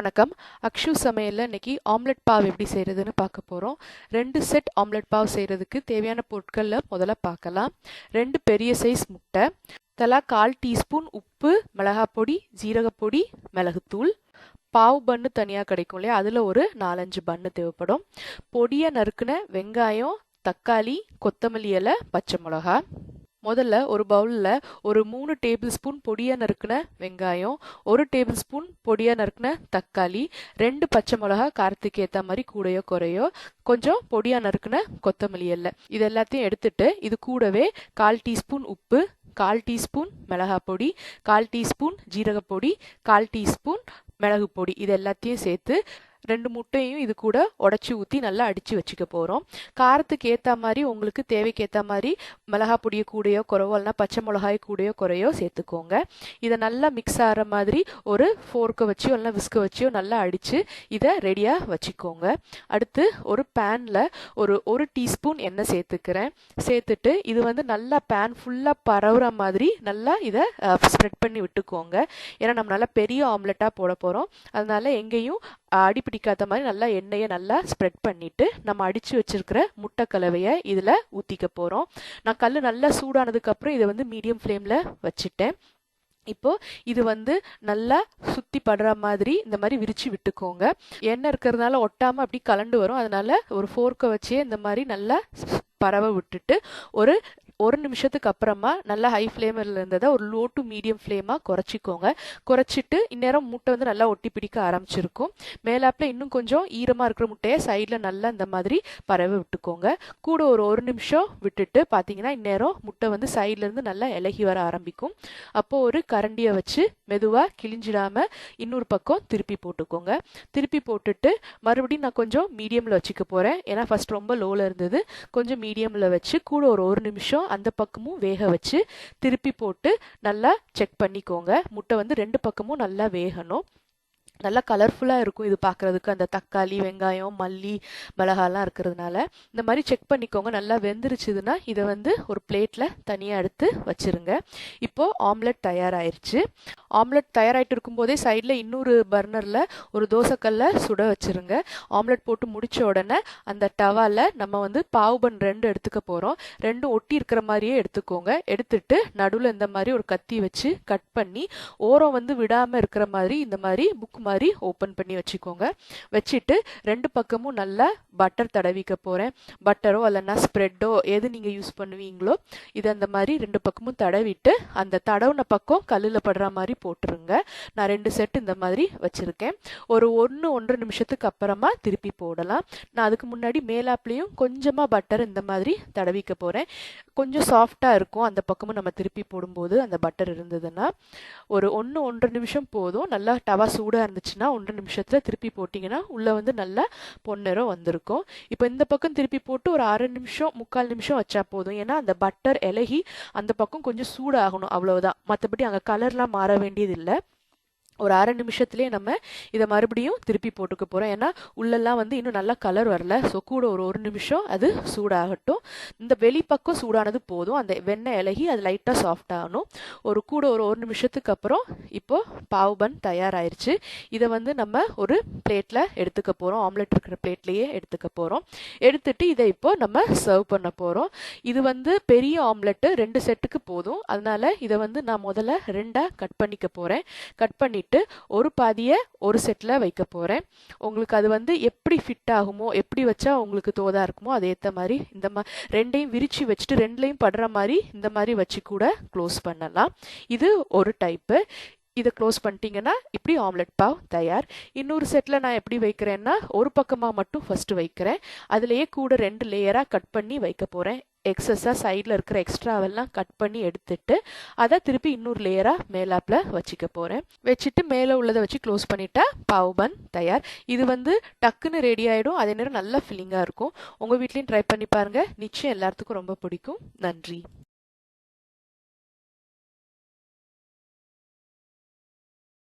வணக்கம். அக்ஷு சமையலில் இன்றைக்கி ஆம்லெட் பாவ் எப்படி செய்கிறதுன்னு பார்க்க போகிறோம் ரெண்டு செட் ஆம்லெட் பாவ் செய்கிறதுக்கு தேவையான பொருட்களில் முதல்ல பார்க்கலாம். ரெண்டு பெரிய சைஸ் முட்டை தலா கால் டீஸ்பூன் உப்பு மிளகாப்பொடி ஜீரகப்பொடி மிளகுத்தூள் பாவ் பன்னு தனியாக கிடைக்கும் இல்லையா? அதில் ஒரு நாலஞ்சு பன்னு தேவைப்படும். பொடியாக நறுக்குன வெங்காயம் தக்காளி கொத்தமல்லி இலை பச்சை மிளகா முதல்ல ஒரு பவுலில் ஒரு மூணு டேபிள் ஸ்பூன் பொடியாக நறுக்குன வெங்காயம் ஒரு டேபிள் ஸ்பூன் பொடியாக நறுக்குன தக்காளி ரெண்டு பச்சை மிளகா காரத்துக்கு ஏற்ற மாதிரி கூடையோ குறையோ கொஞ்சம் பொடியாக நறுக்குன கொத்தமல்லி எல்லாம் இது எல்லாத்தையும் எடுத்துட்டு இது கூடவே கால் டீஸ்பூன் உப்பு கால் டீஸ்பூன் மிளகாய் பொடி கால் டீஸ்பூன் ஜீரகப்பொடி கால் டீஸ்பூன் மிளகு பொடி. இது எல்லாத்தையும் சேர்த்து ரெண்டு முட்டையும் இது கூட உடச்சி ஊற்றி நல்லா அடித்து வச்சுக்க போகிறோம் காரத்துக்கு ஏற்ற மாதிரி உங்களுக்கு தேவைக்கேற்ற மாதிரி மிளகா பொடியை கூடையோ குறைவோ இல்லைனா பச்சை மிளகாய் கூடையோ குறையோ சேர்த்துக்கோங்க. இதை நல்லா மிக்ஸ் ஆகிற மாதிரி ஒரு ஃபோர்க்கை வச்சியோ இல்லைனா விஸ்கை வச்சியோ நல்லா அடித்து இதை ரெடியாக வச்சுக்கோங்க. அடுத்து ஒரு பேனில் ஒரு ஒரு டீஸ்பூன் எண்ணெய் சேர்த்துக்கிறேன். சேர்த்துட்டு இது வந்து நல்லா பேன் ஃபுல்லாக பரவுற மாதிரி நல்லா இதை ஸ்ப்ரெட் பண்ணி விட்டுக்கோங்க. ஏன்னா நம்ம நல்லா பெரிய ஆம்லெட்டாக போட போகிறோம் அதனால எங்கேயும் அடி பிடிக்காத மாதிரி நல்லா எண்ணெயை நல்லா ஸ்ப்ரெட் பண்ணிவிட்டு நம்ம அடித்து வச்சுருக்கிற முட்டை கலவையை இதில் ஊற்றிக்க போகிறோம் நான் கல் நல்லா சூடானதுக்கப்புறம் இதை வந்து மீடியம் ஃப்ளேமில் வச்சுட்டேன். இப்போ இது வந்து நல்லா சுத்தி படுற மாதிரி இந்த மாதிரி விரிச்சு விட்டுக்கோங்க. எண்ணெய் இருக்கிறதுனால ஒட்டாம அப்படி கலண்டு வரும். அதனால ஒரு ஃபோர்க்கை வச்சே இந்த மாதிரி நல்லா பரவ விட்டுட்டு ஒரு ஒரு நிமிஷத்துக்கு அப்புறமா நல்லா ஹை ஃப்ளேமில் இருந்ததை ஒரு லோ டு மீடியம் ஃப்ளேமாக குறைச்சிக்கோங்க. குறைச்சிட்டு இந்நேரம் முட்டை வந்து நல்லா ஒட்டி பிடிக்க ஆரம்பிச்சிருக்கும். மேலாப்பில் இன்னும் கொஞ்சம் ஈரமாக இருக்கிற முட்டையை சைடில் நல்லா இந்த மாதிரி பரவ விட்டுக்கோங்க. கூட ஒரு ஒரு நிமிஷம் விட்டுட்டு பார்த்தீங்கன்னா இந்நேரம் முட்டை வந்து சைட்லேருந்து நல்லா இலகி வர ஆரம்பிக்கும். அப்போது ஒரு கரண்டியை வச்சு மெதுவாக கிழிஞ்சிடாமல் இன்னொரு பக்கம் திருப்பி போட்டுக்கோங்க. திருப்பி போட்டுட்டு மறுபடியும் நான் கொஞ்சம் மீடியமில் வச்சுக்க போகிறேன் ஏன்னா ஃபஸ்ட் ரொம்ப லோவில் இருந்தது. கொஞ்சம் மீடியமில் வச்சு கூட ஒரு ஒரு நிமிஷம் அந்த பக்கமும் வேக வச்சு திருப்பி போட்டு நல்லா செக் பண்ணிக்கோங்க. முட்டை வந்து ரெண்டு பக்கமும் நல்லா வேகணும். நல்லா கலர்ஃபுல்லாக இருக்கும் இது பார்க்குறதுக்கு அந்த தக்காளி வெங்காயம் மல்லி மிளகாலாம் இருக்கிறதுனால. இந்த மாதிரி செக் பண்ணிக்கோங்க. நல்லா வெந்துருச்சுதுன்னா இதை வந்து ஒரு பிளேட்டில் தனியாக எடுத்து வச்சுருங்க. இப்போது ஆம்லெட் தயாராகிருச்சு ஆம்லெட் தயாராகிட்டு இருக்கும்போதே சைடில் இன்னொரு பர்னரில் ஒரு தோசைக்கல்ல சுட வச்சுருங்க. ஆம்லெட் போட்டு முடித்த உடனே அந்த டவாவில் நம்ம வந்து பாவுபன் ரெண்டு எடுத்துக்க போகிறோம் ரெண்டும் ஒட்டி இருக்கிற மாதிரியே எடுத்துக்கோங்க. எடுத்துட்டு நடுவில் இந்த மாதிரி ஒரு கத்தி வச்சு கட் பண்ணி ஓரம் வந்து விடாமல் இருக்கிற மாதிரி இந்த மாதிரி புக் மாதிரி ஓப்பன் பண்ணி வச்சுக்கோங்க. வச்சுட்டு ரெண்டு பக்கமும் நல்லா பட்டர் தடவிக்க போகிறேன் பட்டரோ இல்லைன்னா ஸ்ப்ரெட்டோ எது நீங்கள் யூஸ் பண்ணுவீங்களோ இது அந்த மாதிரி ரெண்டு பக்கமும் தடவிட்டு அந்த தடவுன பக்கம் கல்லில் படுற மாதிரி போட்டுருங்க. நான் ரெண்டு செட் இந்த மாதிரி வச்சுருக்கேன். ஒரு ஒன்று ஒன்றரை நிமிஷத்துக்கு அப்புறமா திருப்பி போடலாம். நான் அதுக்கு முன்னாடி மேலாப்லேயும் கொஞ்சமாக பட்டர் இந்த மாதிரி தடவிக்க போகிறேன் கொஞ்சம் சாஃப்டாக இருக்கும். அந்த பக்கமும் நம்ம திருப்பி போடும்போது அந்த பட்டர் இருந்ததுன்னா ஒரு ஒன்று ஒன்றரை நிமிஷம் போதும். நல்லா டவா சூடாக இருந்துச்சுன்னா ஒன்றரை நிமிஷத்தில் திருப்பி போட்டிங்கன்னா உள்ளே வந்து நல்லா பொன்னிறம் வந்திருக்கும். இப்போ இந்த பக்கம் திருப்பி போட்டு ஒரு அரை நிமிஷம் முக்கால் நிமிஷம் வச்சா போதும். ஏன்னா அந்த பட்டர் இலகி அந்த பக்கம் கொஞ்சம் சூடாகணும் அவ்வளவுதான். மற்றபடி அங்கே கலர்லாம் மாற வேண்டியதில்லை. ஒரு அரை நிமிஷத்துலேயே நம்ம இதை மறுபடியும் திருப்பி போட்டுக்க போகிறோம் ஏன்னா உள்ளெல்லாம் வந்து இன்னும் நல்லா கலர் வரல. ஸோ கூட ஒரு ஒரு நிமிஷம் அது சூடாகட்டும். இந்த வெளிப்பக்கம் சூடானது போதும். அந்த வெண்ணெய் இலகி அது லைட்டாக சாஃப்ட் ஆகணும். ஒரு கூட ஒரு ஒரு நிமிஷத்துக்கு அப்புறம் இப்போது பாவு பன் தயாராயிருச்சு. இதை வந்து நம்ம ஒரு பிளேட்டில் எடுத்துக்க போகிறோம் ஆம்லெட் இருக்கிற பிளேட்லேயே எடுத்துக்க போகிறோம் எடுத்துட்டு இதை இப்போ நம்ம சர்வ் பண்ண போகிறோம் இது வந்து பெரிய ஆம்லெட்டு ரெண்டு செட்டுக்கு போதும். அதனால இதை வந்து நான் முதல்ல ரெண்டாக கட் பண்ணிக்க போகிறேன் கட் பண்ணிட்டு போட்டு ஒரு பாதியை ஒரு செட்டில் வைக்க போகிறேன் உங்களுக்கு அது வந்து எப்படி ஃபிட் ஆகுமோ எப்படி வச்சா உங்களுக்கு தோதாக இருக்குமோ அது ஏற்ற மாதிரி இந்த மா ரெண்டையும் விரித்து வச்சுட்டு ரெண்டுலையும் படுற மாதிரி இந்த மாதிரி வச்சு கூட க்ளோஸ் பண்ணலாம். இது ஒரு டைப்பு இதை க்ளோஸ் பண்ணிட்டீங்கன்னா இப்படி ஆம்லெட் பாவ் தயார். இன்னொரு செட்டில் நான் எப்படி வைக்கிறேன்னா ஒரு பக்கமாக மட்டும் ஃபஸ்ட்டு வைக்கிறேன். அதுலேயே கூட ரெண்டு லேயராக கட் பண்ணி வைக்க போகிறேன் எக்ஸஸாக சைடில் இருக்கிற எக்ஸ்ட்ராவெல்லாம் கட் பண்ணி எடுத்துட்டு அதை திருப்பி இன்னொரு லேயராக மேலாப்பில் வச்சுக்க போகிறேன் வச்சுட்டு மேலே உள்ளதை வச்சு க்ளோஸ் பண்ணிட்டா பாவ் பன் தயார். இது வந்து டக்குன்னு ரெடி ஆகிடும் அதே நேரம் நல்லா ஃபில்லிங்காக இருக்கும். உங்கள் வீட்லேயும் ட்ரை பண்ணி பாருங்கள் நிச்சயம் எல்லாத்துக்கும் ரொம்ப பிடிக்கும். நன்றி.